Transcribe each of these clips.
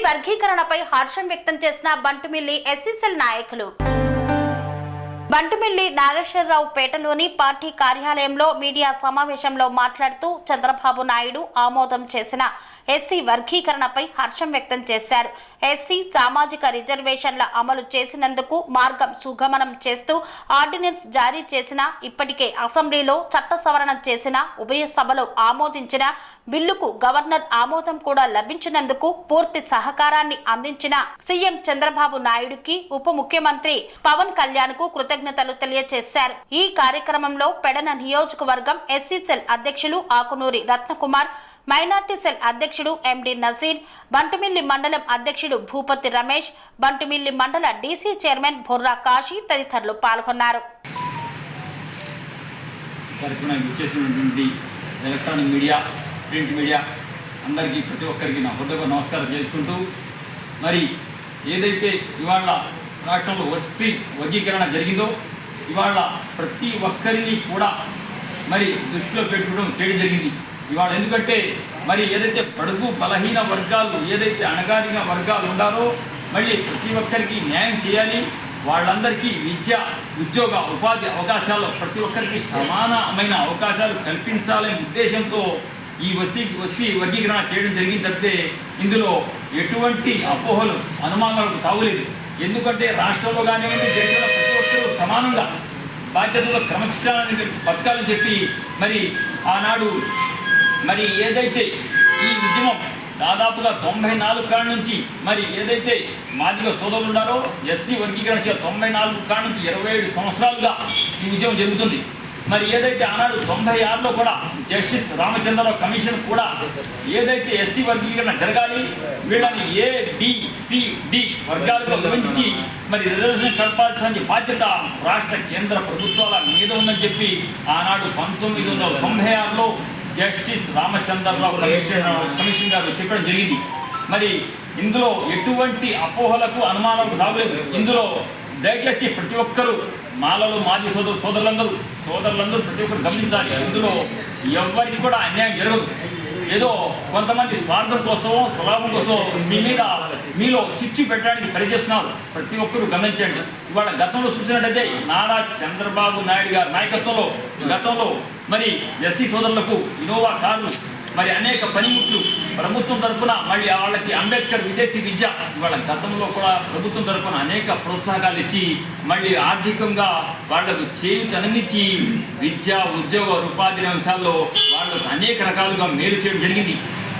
SC వర్గీకరణపై హర్షం వ్యక్తం చేసిన బంటుమిల్లి ఎస్సీసెల్ నాయకులు. బంటుమిల్లి నాగేశ్వరరావు పేటలోని పార్టీ కార్యాలయంలో మీడియా సమావేశంలో మాట్లాడుతూ చంద్రబాబు నాయుడు ఆమోదం చేసిన ఎస్సీ వర్గీకరణపై హర్షం వ్యక్తం చేశారు. ఎస్సీ సామాజిక రిజర్వేషన్ల అమలు చేసినందుకు మార్గం సుగమనం చేస్తూ ఆర్డినెన్స్ జారీ చేసిన ఇప్పటికే అసెంబ్లీలో చట్ట సవరణ చేసిన ఉభయ సభలు ఆమోదించిన బిల్లుకు గవర్నర్ ఆమోదం కూడా లభించినందుకు పూర్తి సహకారాన్ని అందించిన సీఎం చంద్రబాబు నాయుడుకి ఉప ముఖ్యమంత్రి పవన్ కళ్యాణ్కు కృతజ్ఞతలు తెలియజేశారు ఈ కార్యక్రమంలో పెడన నియోజకవర్గం ఎస్సీ సెల్ అధ్యక్షులు ఆకునూరి రత్నకుమార్ మైనార్టీ సెల్ అధ్యక్షుడు ఎండి నజీర్ బంటుమిల్లి మండలం అధ్యక్షుడు భూపతి రమేష్ బంటుమిల్లి మండల డీసీ చైర్మన్ బొర్రా కాశీ తదితరులు పాల్గొన్నారు. కార్యక్రమానికి ఇచ్చేసినటువంటి ఎలక్ట్రానిక్ మీడియా ప్రింట్ మీడియా అందరికీ ప్రతి ఒక్కరికి నా హృదయ నమస్కారం చేసుకుంటూ మరి ఏదైతే ఇవాళ రాష్ట్రంలో వస్తీ వర్గీకరణ జరిగిందో ఇవాళ ప్రతి ఒక్కరిని కూడా మరి దృష్టిలో పెట్టుకోవడం చేయడం జరిగింది. ఇవాళ ఎందుకంటే మరి ఏదైతే పడుగు బలహీన వర్గాలు ఏదైతే అణగారిన వర్గాలు ఉండాలో మళ్ళీ ప్రతి ఒక్కరికి న్యాయం చేయాలి. వాళ్ళందరికీ విద్య ఉద్యోగ ఉపాధి అవకాశాలు ప్రతి ఒక్కరికి సమానమైన అవకాశాలు కల్పించాలనే ఉద్దేశంతో ఈ వసీ వసీ వర్గీకరణ చేయడం జరిగింది తప్పితే ఇందులో ఎటువంటి అపోహలు అనుమానాలకు తావులేదు ఎందుకంటే రాష్ట్రంలో కానివ్వండి దేశంలో ప్రతి ఒక్కరూ సమానంగా బాధ్యతలో క్రమశిక్షణ బతకాలని చెప్పి మరి ఆనాడు మరి ఏదైతే ఈ ఉద్యమం దాదాపుగా తొంభై నాలుగు కాడ నుంచి మరి ఏదైతే మాదిగ సోదరులు ఉన్నారో ఎస్సీ వర్గీకరణ తొంభై నాలుగు కాడ నుంచి ఇరవై ఏడు సంవత్సరాలుగా ఈ ఉద్యమం జరుగుతుంది. మరి ఏదైతే ఆనాడు తొంభై ఆరులో కూడా జస్టిస్ రామచంద్రరావు కమిషన్ కూడా ఏదైతే ఎస్సీ వర్గీకరణ జరగాలి వీళ్ళని ఏ బిసిడి వర్గాలుగా విభజించి మరి రిజర్వేషన్ కల్పాల్సిన బాధ్యత రాష్ట్ర కేంద్ర ప్రభుత్వాల మీద ఉందని చెప్పి ఆనాడు పంతొమ్మిది వందల తొంభై ఆరులో జస్టిస్ రామచంద్రరావు కమిషన్ కమిషన్ గారు చెప్పడం జరిగింది. మరి ఇందులో ఎటువంటి అపోహలకు అనుమానాలకు రావలేదు. ఇందులో దయచేసి ప్రతి ఒక్కరూ మాలలో మాజీ సోదరు సోదరులందరూ సోదరులందరూ ప్రతి ఒక్కరు గమనించాలి. ఇందులో ఎవరికి కూడా అన్యాయం జరగదు. ఏదో కొంతమంది స్వార్థం కోసం స్వలాభం కోసం మీ మీద మీలో చిచ్చు పెట్టడానికి పనిచేస్తున్నారు ప్రతి ఒక్కరూ గమనించండి. ఇవాళ గతంలో చూసినట్టయితే నారా చంద్రబాబు నాయుడు గారి నాయకత్వంలో గతంలో మరి ఎస్సీ సోదరులకు ఇనోవా కార్లు మరి అనేక పనిముట్లు ప్రభుత్వం తరఫున మళ్ళీ వాళ్ళకి అంబేద్కర్ విదేశీ విద్య ఇవాళ గతంలో కూడా ప్రభుత్వం తరఫున అనేక ప్రోత్సాహకాలు ఇచ్చి మళ్ళీ ఆర్థికంగా వాళ్ళకు చేయుతనందించి విద్య ఉద్యోగ ఉపాధి అంశాల్లో వాళ్ళకు అనేక రకాలుగా మేలు చేయడం జరిగింది.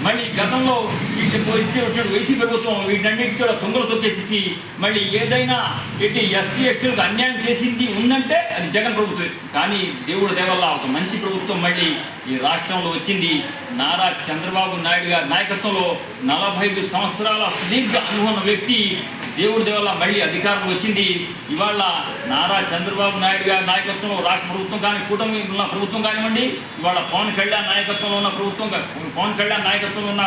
మళ్ళీ గతంలో వీటి వచ్చే వచ్చిన వైసీ ప్రభుత్వం వీటన్నిటి కూడా తుంగలు తొక్కేసి మళ్ళీ ఏదైనా ఇటు ఎస్సీ ఎస్టీలకు అన్యాయం చేసింది ఉందంటే అది జగన్ ప్రభుత్వం కానీ దేవుడు దేవల్ల ఒక మంచి ప్రభుత్వం మళ్ళీ ఈ రాష్ట్రంలో వచ్చింది. నారా చంద్రబాబు నాయుడు గారి నాయకత్వంలో నలభై ఐదు సంవత్సరాల సుదీర్ఘ అనుభవం వ్యక్తి దేవుడి వల్ల మళ్ళీ అధికారం వచ్చింది. ఇవాళ నారా చంద్రబాబు నాయుడు గారి నాయకత్వంలో రాష్ట్ర ప్రభుత్వం కానీ కూటమి ఉన్న ప్రభుత్వం కానివ్వండి ఇవాళ పవన్ కళ్యాణ్ నాయకత్వంలో ఉన్న ప్రభుత్వం పవన్ కళ్యాణ్ నాయకత్వంలో ఉన్న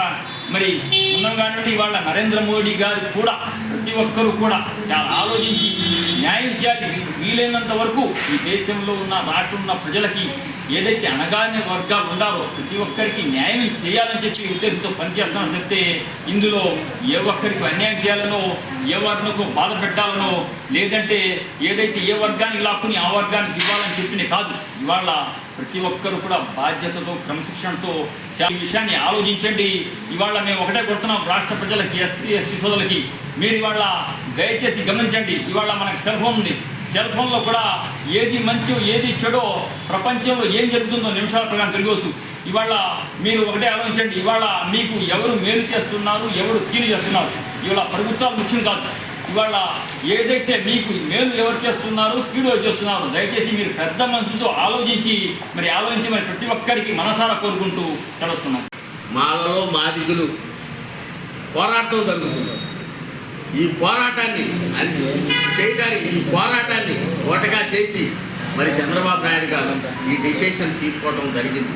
మరి ఉన్నాం కానివ్వండి ఇవాళ నరేంద్ర మోడీ గారు కూడా ప్రతి ఒక్కరూ కూడా చాలా ఆలోచించి న్యాయం వీలైనంత వరకు ఈ దేశంలో ఉన్న రాష్ట్రం ఉన్న ప్రజలకి ఏదైతే అనగానే వర్గాలు ఉండాలో ప్రతి ఒక్కరికి న్యాయం చేయాలని చెప్పి ఉద్దేశంతో పనిచేస్తామని చెప్తే ఇందులో ఏ ఒక్కరికి అన్యాయం చేయాలనో ఏ వర్గంకు బాధ పెట్టాలనో లేదంటే ఏదైతే ఏ వర్గానికి లాక్కుని ఆ వర్గానికి ఇవ్వాలని చెప్పిన కాదు. ఇవాళ ప్రతి ఒక్కరు కూడా బాధ్యతతో క్రమశిక్షణతో చాలా ఈ విషయాన్ని ఆలోచించండి. ఇవాళ మేము ఒకటే కొడుతున్నాం రాష్ట్ర ప్రజలకి ఎస్సీ ఎస్సీ సోదరులకి. మీరు ఇవాళ దయచేసి గమనించండి ఇవాళ మనకి సెల్ ఫోన్ ఉంది. సెల్ ఫోన్లో కూడా ఏది మంచో ఏది చెడో ప్రపంచంలో ఏం జరుగుతుందో నిమిషాల ప్రకారం తిరగవచ్చు ఇవాళ మీరు ఒకటే ఆలోచించండి ఇవాళ మీకు ఎవరు మేలు చేస్తున్నారు ఎవరు కీలు చేస్తున్నారు? ఇవాళ ప్రభుత్వాలు ముఖ్యం కాదు. ఇవాళ ఏదైతే మీకు మేలు ఎవరు చేస్తున్నారు కీడు ఎవరు చేస్తున్నారు దయచేసి మీరు పెద్ద మనసుతో ఆలోచించి మరి ఆలోచించి మరి ప్రతి ఒక్కరికి మనసారా కోరుకుంటూ చదువుతున్నాం మాలలో మాదిగులు పోరాటం జరుగుతుంది. ఈ పోరాటాన్ని చేయడానికి ఈ పోరాటాన్ని ఓటగా చేసి మరి చంద్రబాబు నాయుడు గారు ఈ డిసిషన్ తీసుకోవడం జరిగింది.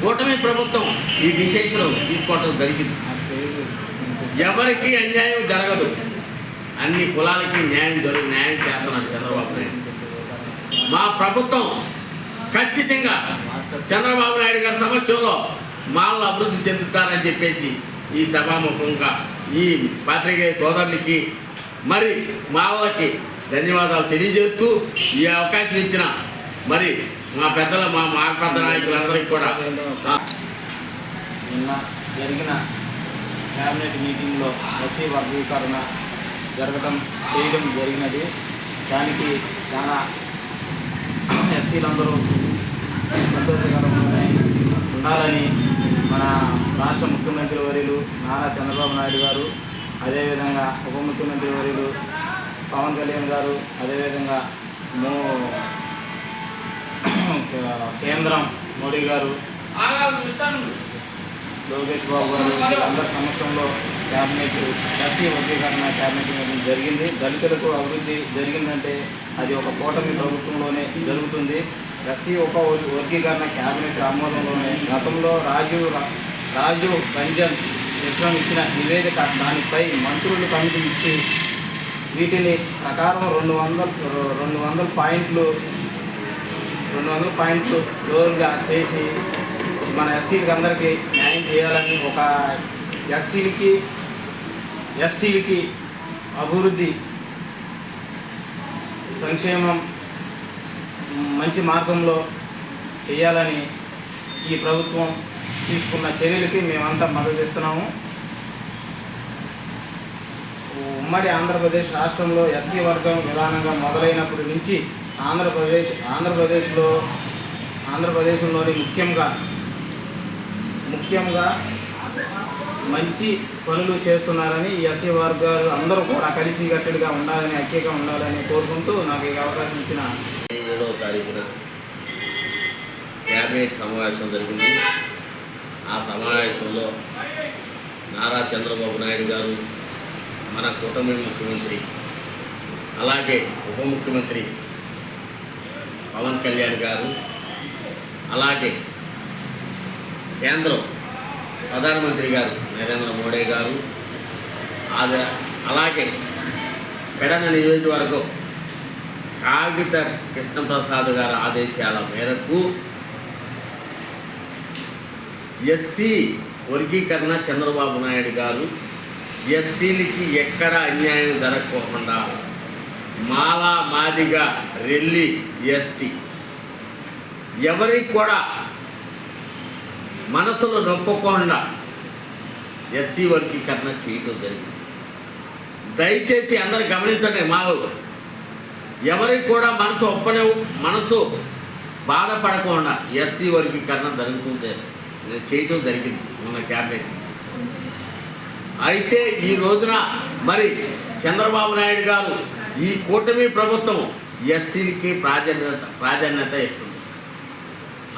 కూటమి ప్రభుత్వం ఈ డిసిషన్ తీసుకోవడం జరిగింది. ఎవరికి అన్యాయం జరగదు. అన్ని కులాలకి న్యాయం జరుగు న్యాయం చేస్తున్నారు చంద్రబాబు నాయుడు. మా ప్రభుత్వం ఖచ్చితంగా చంద్రబాబు నాయుడు గారి సమక్షంలో మాలను అభివృద్ధి చెందుతారని చెప్పేసి ఈ సభాముఖంగా ఈ పాత్రికేయ సోదరునికి మరి మా వాళ్ళకి ధన్యవాదాలు తెలియజేస్తూ ఈ అవకాశం ఇచ్చిన మరి మా పెద్దల మా మా పెద్ద నాయకులందరికీ కూడా. నిన్న జరిగిన క్యాబినెట్ మీటింగ్లో ఎస్సీ వర్గీకరణ జరగడం చేయడం జరిగినది. దానికి చాలా ఎస్సీలందరూ సంతోషకరంగా ఉండాలని మన రాష్ట్ర ముఖ్యమంత్రి వర్యులు నారా చంద్రబాబు నాయుడు గారు అదేవిధంగా ఉప ముఖ్యమంత్రి వర్యులు పవన్ కళ్యాణ్ గారు అదేవిధంగా మో కేంద్రం మోడీ గారు లోకేష్ బాబు గారు అందరి సమక్షంలో క్యాబినెట్ ఎస్సీ వర్గీకరణ క్యాబినెట్ మీటింగ్ జరిగింది. దళితులకు అభివృద్ధి జరిగిందంటే అది ఒక కూటమి ప్రభుత్వంలోనే జరుగుతుంది. ఎస్సీ ఒక వర్గీకరణ క్యాబినెట్ ఆమోదంలోనే. గతంలో రాజు రాజు రంజన్ విశ్వం ఇచ్చిన నివేదిక దానిపై మంత్రులు కమిటీ ఇచ్చి వీటిని ప్రకారం రెండు వందల రెండు వందల పాయింట్లు రెండు వందల పాయింట్లు జోరుగా చేసి మన ఎస్సీలకి అందరికీ న్యాయం చేయాలని ఒక ఎస్సీలకి ఎస్టీలకి అభివృద్ధి సంక్షేమం మంచి మార్గంలో చేయాలని ఈ ప్రభుత్వం తీసుకున్న చర్యలకి మేమంతా మద్దతు ఇస్తున్నాము ఉమ్మడి ఆంధ్రప్రదేశ్ రాష్ట్రంలో ఎస్సీ వర్గం విధానంగా మొదలైనప్పటి నుంచి ఆంధ్రప్రదేశ్ ఆంధ్రప్రదేశ్లో ఆంధ్రప్రదేశ్లోని ముఖ్యంగా ముఖ్యంగా మంచి పనులు చేస్తున్నారని ఈ ఎస్సీ వర్గాలు అందరూ కూడా కలిసి కలిసికట్టుగా ఉండాలని ఐక్యంగా ఉండాలని కోరుకుంటూ నాకు ఈ అవకాశం ఇచ్చిన ఏడవ తారీఖున క్యాబినెట్ సమావేశం జరిగింది. ఆ సమావేశంలో నారా చంద్రబాబు నాయుడు గారు మన కూటమి ముఖ్యమంత్రి అలాగే ఉప ముఖ్యమంత్రి పవన్ కళ్యాణ్ గారు అలాగే కేంద్రం ప్రధానమంత్రి గారు నరేంద్ర మోడీ గారు అలాగే పెడన నియోజకవర్గం కాగిత కృష్ణప్రసాద్ గారి ఆదేశాల మేరకు ఎస్సీ వర్గీకరణ చంద్రబాబు నాయుడు గారు ఎస్సీలకి ఎక్కడ అన్యాయం జరగకోకుండా మాలా మాదిగా రెల్లి ఎస్టీ. ఎవరికి కూడా మనసును నొప్పకుండా ఎస్సీ వర్గీకరణ చేయటం జరిగింది. దయచేసి అందరు గమనించండి మాలో. ఎవరికి కూడా మనసు ఒప్పనే మనసు బాధపడకుండా ఎస్సీ వర్గీకరణ జరుగుతుంది చేయటం జరిగింది మన క్యాబినెట్ అయితే ఈ రోజున మరి చంద్రబాబు నాయుడు గారు ఈ కూటమి ప్రభుత్వం ఎస్సీలకి ప్రాధాన్యత ప్రాధాన్యత ఇస్తుంది.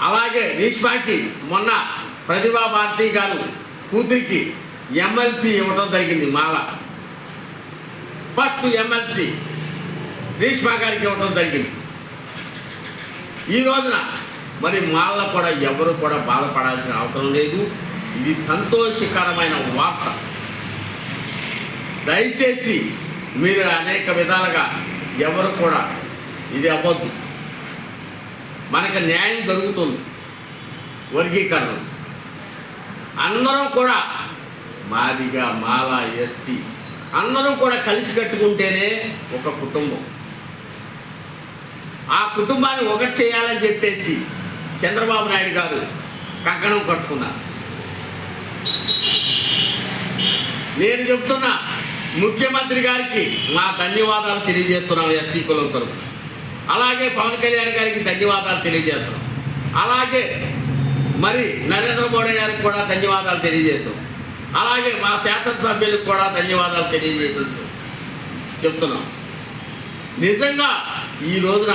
అలాగే రీష్మాకి మొన్న ప్రతిభా భారతి గారు కూతురికి ఎమ్మెల్సీ ఇవ్వడం జరిగింది మాల. ఫస్ట్ ఎమ్మెల్సీ రేష్మా గారికి ఇవ్వడం జరిగింది. ఈ రోజున మరి మాల్లో కూడా ఎవరు కూడా బాధపడాల్సిన అవసరం లేదు. ఇది సంతోషకరమైన వార్త. దయచేసి మీరు అనేక విధాలుగా ఎవరు కూడా ఇది అవ్వద్దు. మనకు న్యాయం దొరుకుతుంది. వర్గీకరణ. అందరం కూడా మాదిగా మాల ఎత్తి అందరం కూడా కలిసి కట్టుకుంటేనే ఒక కుటుంబం. ఆ కుటుంబాన్ని ఒకటి చేయాలని చెప్పేసి చంద్రబాబు నాయుడు గారు కంకణం కట్టుకున్నారు. నేను చెప్తున్నా ముఖ్యమంత్రి గారికి మా ధన్యవాదాలు తెలియజేస్తున్నాం ఎస్సీ కులం తరపు అలాగే పవన్ కళ్యాణ్ గారికి ధన్యవాదాలు తెలియజేస్తున్నాం. అలాగే మరి నరేంద్ర మోడీ గారికి కూడా ధన్యవాదాలు తెలియజేస్తాం అలాగే మా శాసనసభ్యులకు కూడా ధన్యవాదాలు తెలియజేస్తున్నాం. చెప్తున్నాం. నిజంగా ఈ రోజున